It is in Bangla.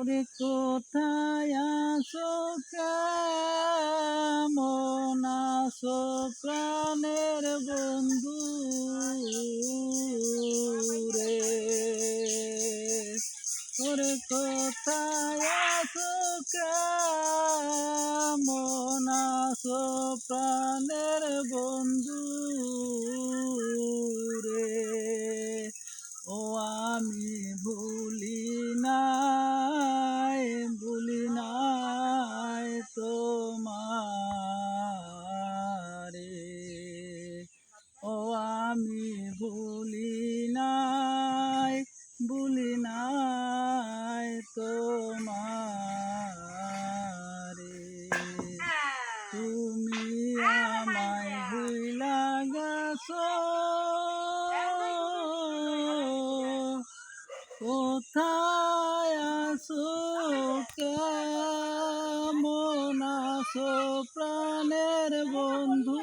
ওরে কোথায় আছো? কেমন আছো প্রাণের বন্ধু রে? ওরে কোথায় আছো? কেমন আছো প্রাণের বন্ধু রে? ও আমি গেছো কোথায় আছো? কেমন আছো? প্রাণের বন্ধু।